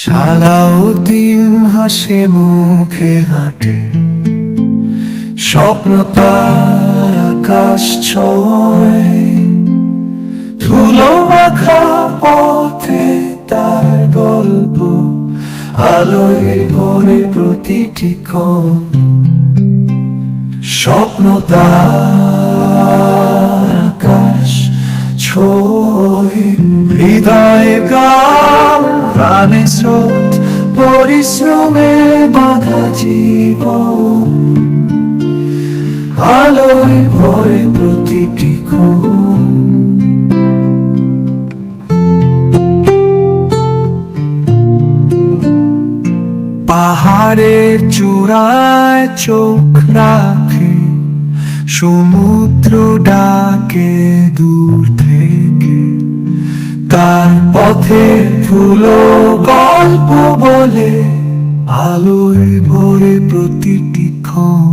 সালাউদ্দিন হাসে মুখে হাঁটে। স্বপ্ন তার আকাশ ছয়। ধুলো মাখা পথে তার গল্প, আলোয় ভরে প্রতিটি ক্ষণ। স্বপ্ন তার আকাশ ছয়। হৃদয়ে স্রোত পরিশ্রমে বাধা জীবন। আলোয় ভরে প্রতিটি ক্ষণ পাহাড়ের চূড়ায় চোখ রাখে সমুদ্র ডাকে দূর। তার পথে ধুলো গল্প বলে আলোয় ভরে প্রতিটি ক্ষণ